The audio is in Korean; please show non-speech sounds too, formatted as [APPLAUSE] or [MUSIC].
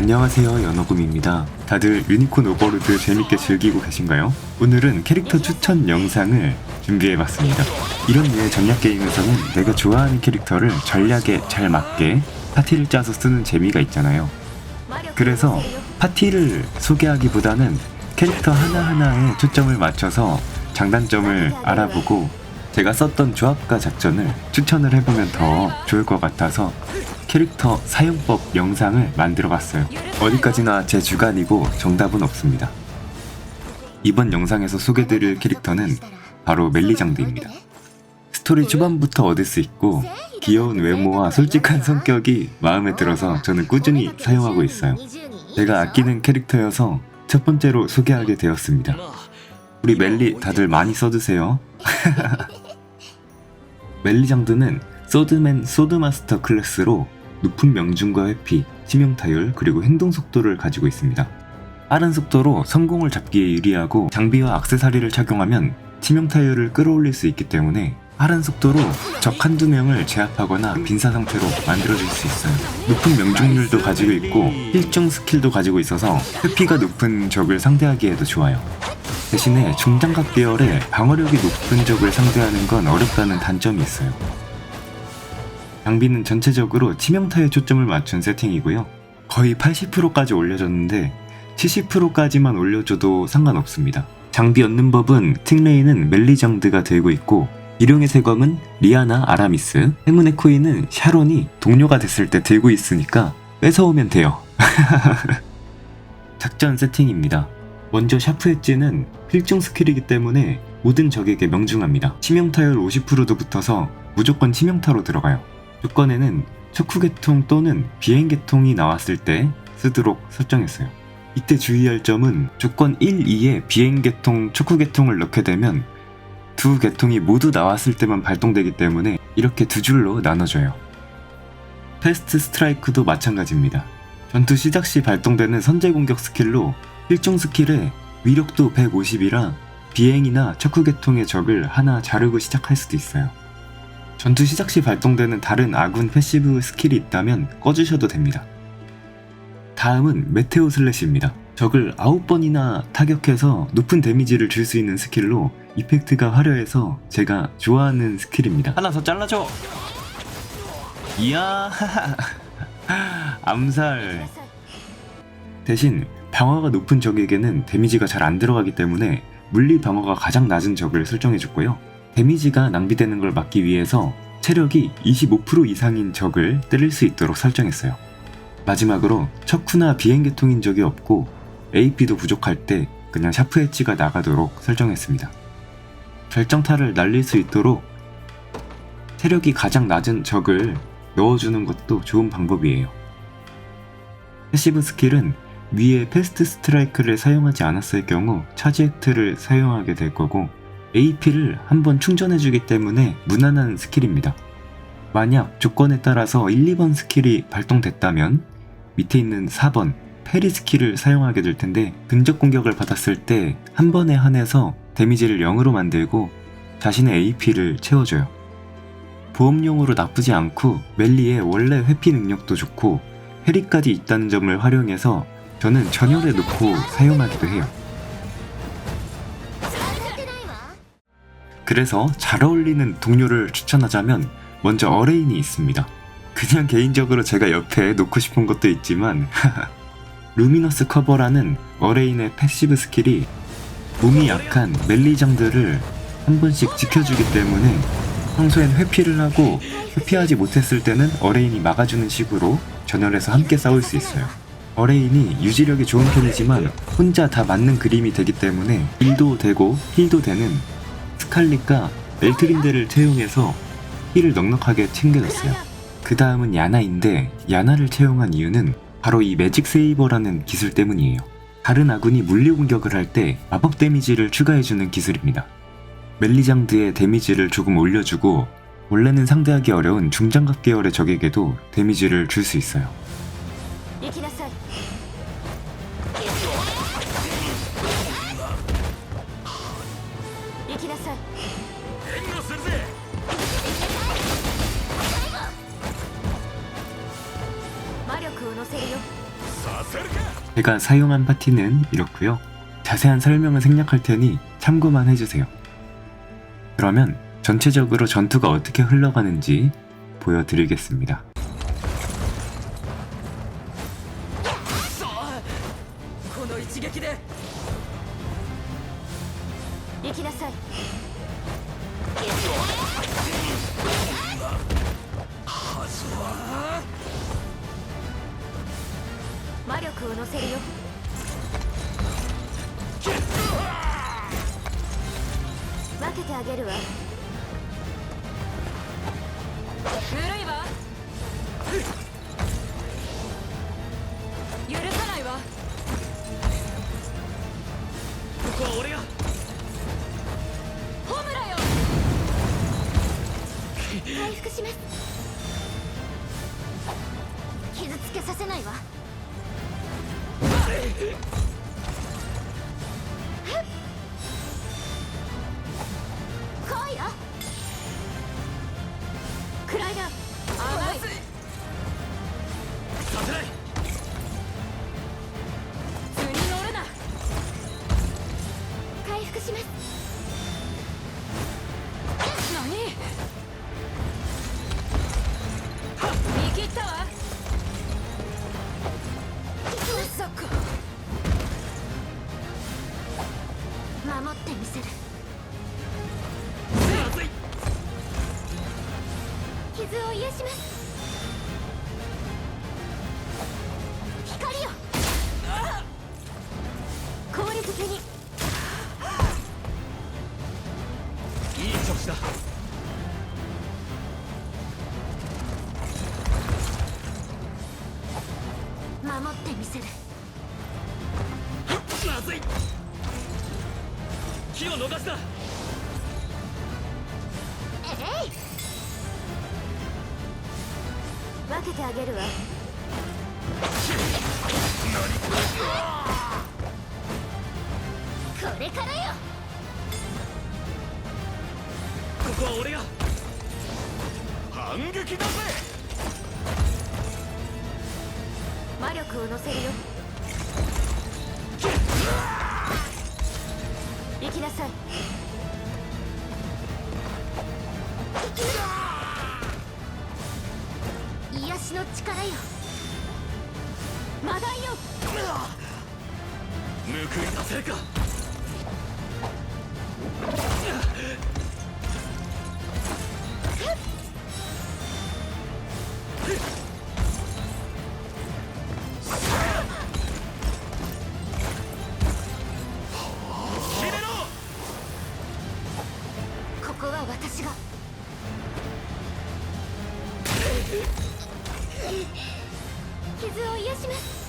안녕하세요 연어금입니다. 다들 유니콘 오버로드 재밌게 즐기고 계신가요? 오늘은 캐릭터 추천 영상을 준비해봤습니다. 이런 류의 전략 게임에서는 내가 좋아하는 캐릭터를 전략에 잘 맞게 파티를 짜서 쓰는 재미가 있잖아요. 그래서 파티를 소개하기보다는 캐릭터 하나하나에 초점을 맞춰서 장단점을 알아보고 제가 썼던 조합과 작전을 추천을 해보면 더 좋을 것 같아서 캐릭터 사용법 영상을 만들어 봤어요. 어디까지나 제 주관이고 정답은 없습니다. 이번 영상에서 소개드릴 캐릭터는 바로 멜리장드입니다. 스토리 초반부터 얻을 수 있고 귀여운 외모와 솔직한 성격이 마음에 들어서 저는 꾸준히 사용하고 있어요. 제가 아끼는 캐릭터여서 첫 번째로 소개하게 되었습니다. 우리 멜리 다들 많이 써주세요. [LAUGHS] 멜리장드는 소드맨 소드마스터 클래스로 높은 명중과 회피, 치명 타율, 그리고 행동 속도를 가지고 있습니다. 빠른 속도로 성공을 잡기에 유리하고 장비와 악세사리를 착용하면 치명 타율을 끌어올릴 수 있기 때문에 빠른 속도로 적 한두 명을 제압하거나 빈사 상태로 만들어줄 수 있어요. 높은 명중률도 가지고 있고 필중 스킬도 가지고 있어서 회피가 높은 적을 상대하기에도 좋아요. 대신에 중장갑 계열의 방어력이 높은 적을 상대하는 건 어렵다는 단점이 있어요. 장비는 전체적으로 치명타에 초점을 맞춘 세팅이고요. 거의 80%까지 올려줬는데 70%까지만 올려줘도 상관없습니다. 장비 얻는 법은 팅레이는 멜리장드가 들고 있고 일용의 세검은 리아나 아라미스, 행운의 코인은 샤론이 동료가 됐을 때 들고 있으니까 뺏어오면 돼요. [LAUGHS] 작전 세팅입니다. 먼저 샤프 엣지는 필중 스킬이기 때문에 모든 적에게 명중합니다. 치명타율 50%도 붙어서 무조건 치명타로 들어가요. 조건에는 척후계통 또는 비행계통이 나왔을 때 쓰도록 설정했어요. 이때 주의할 점은 조건 1, 2에 비행계통, 척후계통을 넣게 되면 두 계통이 모두 나왔을 때만 발동되기 때문에 이렇게 두 줄로 나눠져요. 패스트 스트라이크도 마찬가지입니다. 전투 시작 시 발동되는 선제 공격 스킬로 일종 스킬에 위력도 150이라 비행이나 척후계통의 적을 하나 자르고 시작할 수도 있어요. 전투 시작 시 발동되는 다른 아군 패시브 스킬이 있다면 꺼주셔도 됩니다. 다음은 메테오 슬래시입니다. 적을 9번이나 타격해서 높은 데미지를 줄 수 있는 스킬로 이펙트가 화려해서 제가 좋아하는 스킬입니다. 하나 더 잘라줘! 이야, [LAUGHS] 암살. 대신 방어가 높은 적에게는 데미지가 잘 안 들어가기 때문에 물리 방어가 가장 낮은 적을 설정해줬고요. 데미지가 낭비되는 걸 막기 위해서 체력이 25% 이상인 적을 때릴 수 있도록 설정했어요. 마지막으로 척후나 비행계통인 적이 없고 AP도 부족할 때 그냥 샤프 엣지가 나가도록 설정했습니다. 결정타를 날릴 수 있도록 체력이 가장 낮은 적을 넣어주는 것도 좋은 방법이에요. 패시브 스킬은 위에 패스트 스트라이크를 사용하지 않았을 경우 차지 획트를 사용하게 될 거고 AP를 한번 충전해주기 때문에 무난한 스킬입니다. 만약 조건에 따라서 1, 2번 스킬이 발동됐다면 밑에 있는 4번 페리 스킬을 사용하게 될 텐데 근접 공격을 받았을 때 한 번에 한해서 데미지를 0으로 만들고 자신의 AP를 채워줘요. 보험용으로 나쁘지 않고 멜리의 원래 회피 능력도 좋고 페리까지 있다는 점을 활용해서 저는 전열에 놓고 사용하기도 해요. 그래서 잘 어울리는 동료를 추천하자면 먼저 어레인이 있습니다. 그냥 개인적으로 제가 옆에 놓고 싶은 것도 있지만 루미너스 커버라는 어레인의 패시브 스킬이 몸이 약한 멜리장들을 한 번씩 지켜주기 때문에 평소엔 회피를 하고 회피하지 못했을 때는 어레인이 막아주는 식으로 전열에서 함께 싸울 수 있어요. 어레인이 유지력이 좋은 편이지만 혼자 다 맞는 그림이 되기 때문에 힐도 되고 힐도 되는 스칼릿과 멜트린데를 채용해서 힐을 넉넉하게 챙겨줬어요. 그 다음은 야나인데 야나를 채용한 이유는 바로 이 매직 세이버라는 기술 때문이에요. 다른 아군이 물리 공격을 할 때 마법 데미지를 추가해주는 기술입니다. 멜리장드의 데미지를 조금 올려주고 원래는 상대하기 어려운 중장갑 계열의 적에게도 데미지를 줄 수 있어요. きなさい行きなさい援護するぜ魔力を乗せるよさ せるか 제가 사용한 파티는 이렇고요. 자세한 설명은 생략할 테니 참고만 해주세요. 그러면 전체적으로 전투가 어떻게 흘러가는지 보여드리겠습니다. せるよ。分けてあげるわ。ぬるいわ。許さないわ。ここは俺が。ホムラよ。回復します。傷つけさせないわ来いよ。クライダー守ってみせる。まずい。気を逃した。えい。分けてあげるわ。これからよ。ここは俺が。反撃だぜ魔力を乗せるよ。行きなさい。癒しの力よ。魔弾よ。報い出せるか。します。